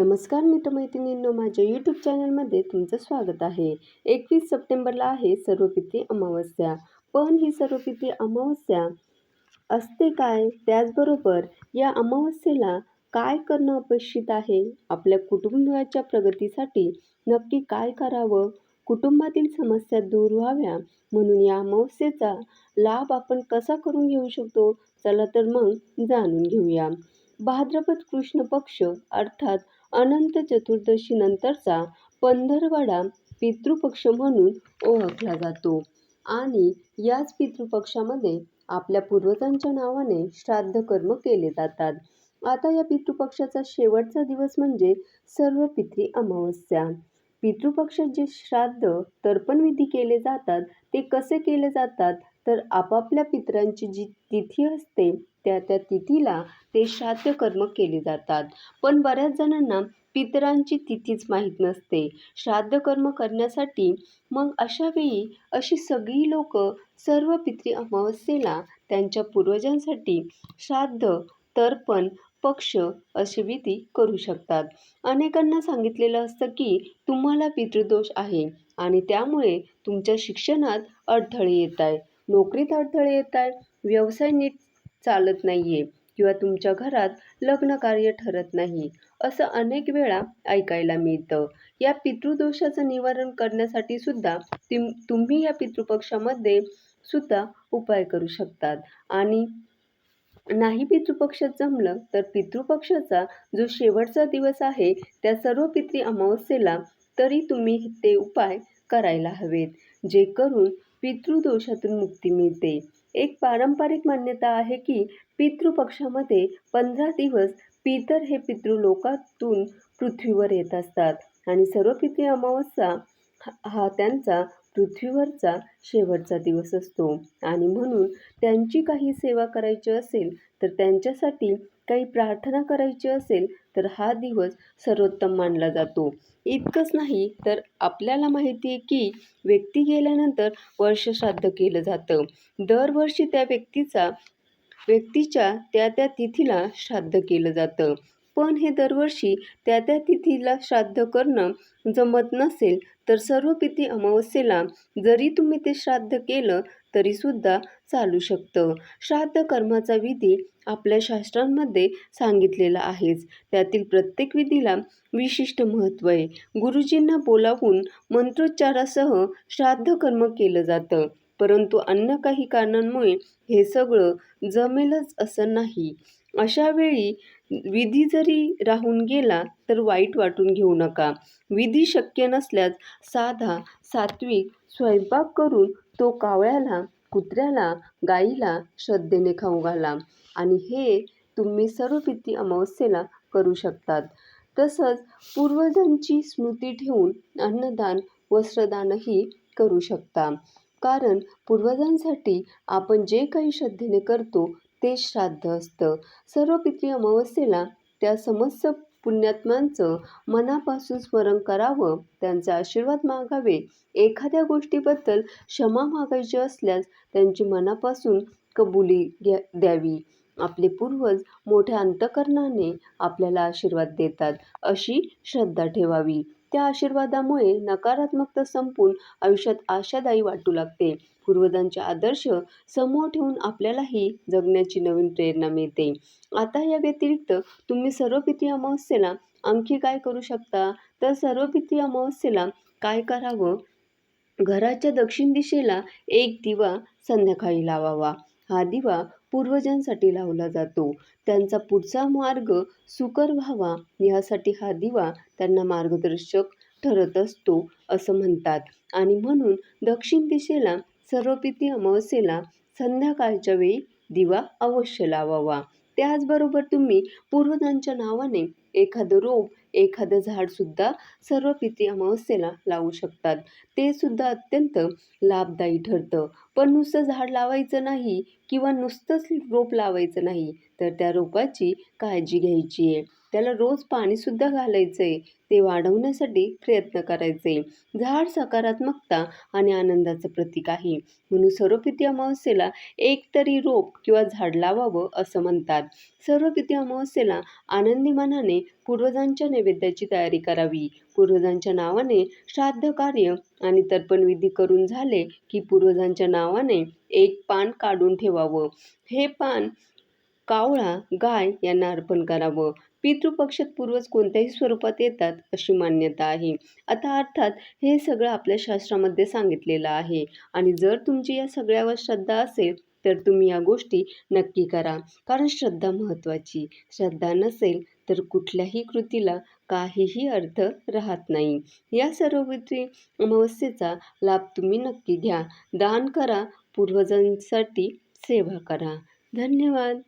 नमस्कार मित्रमैत्रिणींनो माझ्या यूट्यूब चॅनलमध्ये तुमचं स्वागत आहे. एकवीस सप्टेंबरला आहे सर्वपित्री अमावस्या. पण ही सर्वपित्री अमावस्या असते काय? त्याचबरोबर या अमावस्येला काय करणं अपेक्षित आहे? आपल्या कुटुंबाच्या प्रगतीसाठी नक्की काय करावं? कुटुंबातील समस्या दूर व्हाव्या. म्हणून या अमावस्येचा लाभ आपण कसा करून घेऊ शकतो? चला तर मग जाणून घेऊया. भाद्रपद कृष्ण पक्ष अर्थात अनंत चतुर्दशीनंतरचा पंधरवडा पितृपक्ष म्हणून ओळखला जातो. आणि याच पितृपक्षामध्ये आपल्या पूर्वजांच्या नावाने श्राद्ध कर्म केले जातात. आता या पितृपक्षाचा शेवटचा दिवस म्हणजे सर्व पितृ अमावस्या. पितृपक्षात जे श्राद्ध तर्पणविधी केले जातात ते कसे केले जातात? तर आपापल्या पितरांची जी तिथी असते त्या त्या तिथीला ते श्राद्ध कर्म केले जातात. पण बऱ्याच जणांना पितरांची तिथीच माहीत नसते. श्राद्ध कर्म करण्यासाठी मग अशा वेळी अशी सगळी लोक सर्व पितृ अमावस्येला त्यांच्या पूर्वजांसाठी श्राद्ध तर्पण पक्ष अशी विधी करू शकतात. अनेकांना सांगितलेलं असतं की तुम्हाला पितृदोष आहे आणि त्यामुळे तुमच्या शिक्षणात अडथळे येत आहे नोकरीत अडथळे येत आहे व्यवसाय नीट चालत नाही आहे किंवा तुमच्या घरात लग्न कार्य ठरत नाही असं अनेक वेळा ऐकायला मिळतं. या पितृदोषाचं निवारण करण्यासाठी सुद्धा तिम तुम्ही या पितृपक्षामध्ये सुद्धा उपाय करू शकतात. आणि नाही पितृपक्षात जमलं तर पितृपक्षाचा जो शेवटचा दिवस आहे त्या सर्व पितृ अमावस्येला तरी तुम्ही ते उपाय करायला हवेत जे करून पितृदोषातून मुक्ती मिळते. एक पारंपरिक मान्यता आहे की पितृपक्षामध्ये पंधरा दिवस पितर हे पितृलोकातून पृथ्वीवर येत असतात. आणि सर्व पितृ अमावस्या हा त्यांचा पृथ्वीवरचा शेवटचा दिवस असतो. आणि म्हणून त्यांची काही सेवा करायची असेल तर त्यांच्यासाठी काही प्रार्थना करायची असेल तर हा दिवस सर्वोत्तम मानला जातो. इतकंच नाही तर आपल्याला माहिती आहे की व्यक्ती गेल्यानंतर वर्षश्राद्ध केलं जातं. दरवर्षी त्या व्यक्तीचा व्यक्तीच्या त्या त्या तिथीला श्राद्ध केलं जातं. पण हे दरवर्षी त्या त्या तिथीला श्राद्ध करणं जमत नसेल तर सर्व पिती अमावस्येला जरी तुम्ही ते श्राद्ध केलं तरीसुद्धा चालू शकतं. श्राद्ध कर्माचा विधी आपल्या शास्त्रांमध्ये सांगितलेला आहेच. त्यातील प्रत्येक विधीला विशिष्ट महत्त्व आहे. गुरुजींना बोलावून मंत्रोच्चारासह श्राद्ध कर्म केलं जातं. परंतु अन्य काही कारणांमुळे हे सगळं जमेलच असं नाही. अशा वेळी विधी जरी राहून गेला तर वाईट वाटून घेऊ नका. विधी शक्य नसल्यास साधा सात्विक स्वयंपाक करून तो कावळ्याला कुत्र्याला गाईला श्रद्धेने खाऊ घाला. आणि हे तुम्ही सर्व पिती अमावस्येला करू शकतात. तसंच पूर्वजांची स्मृती ठेवून अन्नदान वस्त्रदानही करू शकता. कारण पूर्वजांसाठी आपण जे काही श्रद्धेने करतो ते श्राद्ध असतं. सर्व पितृ अमावस्येला त्या समस्त पुण्यात्मांचं मनापासून स्मरण करावं त्यांचा आशीर्वाद मागावे. एखाद्या गोष्टीबद्दल क्षमा मागायची असल्यास त्यांची मनापासून कबुली घ्या द्यावी. आपले पूर्वज मोठ्या अंतकरणाने आपल्याला आशीर्वाद देतात अशी श्रद्धा ठेवावी. त्या आशीर्वादामुळे नकारात्मकता संपून आयुष्यात आशादायी वाटू लागते. पूर्वजांचे आदर्श समोर ठेवून आपल्यालाही जगण्याची नवीन प्रेरणा मिळते. आता या व्यतिरिक्त तुम्ही सर्वपिती अमावस्येला आणखी काय करू शकता? तर सर्वपिती अमावस्येला काय करावं? घराच्या दक्षिण दिशेला एक दिवा संध्याकाळी लावावा. हा दिवा पूर्वजांसाठी लावला जातो. त्यांचा पुढचा मार्ग सुकर व्हावा. यासाठी हा दिवा त्यांना मार्गदर्शक ठरत असतो असं म्हणतात. आणि म्हणून दक्षिण दिशेला सर्वपिती अमावस्येला संध्याकाळच्या वेळी दिवा अवश्य लावावा. त्याचबरोबर तुम्ही पूर्वजांच्या नावाने एखादं रोप एखादं झाडसुद्धा सर्व पिती अमावस्येला लावू शकतात. ते सुद्धा अत्यंत लाभदायी ठरतं. पण नुसतं झाड लावायचं नाही किंवा नुसतंच रोप लावायचं नाही तर त्या रोपाची काळजी घ्यायची आहे. त्याला रोज पाणीसुद्धा घालायचं आहे ते वाढवण्यासाठी प्रयत्न करायचे. झाड सकारात्मकता आणि आनंदाचं प्रतीक आहे. म्हणून सर्वपिती अमावस्येला एक तरी रोप किंवा झाड लावावं असं म्हणतात. सर्वपिती अमावस्येला आनंदी मनाने पूर्वजांच्या नैवेद्याची तयारी करावी. पूर्वजांच्या नावाने श्राद्ध कार्य आणि तर्पणविधी करून झाले की पूर्वजांच्या नावाने एक पान काढून ठेवावं. हे पान कावळा गाय यांना अर्पण करावं. पितृपक्षात पूर्वज कोणत्याही स्वरूपात येतात अशी मान्यता आहे. आता अर्थात हे सगळं आपल्या शास्त्रामध्ये सांगितलेलं आहे. आणि जर तुमची या सगळ्यावर श्रद्धा असेल तर तुम्ही या गोष्टी नक्की करा. कारण श्रद्धा महत्त्वाची. श्रद्धा नसेल तर कुठल्याही कृतीला काहीही अर्थ राहत नाही. या सर्वपित्री अमावस्येचा लाभ तुम्ही नक्की घ्या. दान करा. पूर्वजांसाठी सेवा करा. धन्यवाद.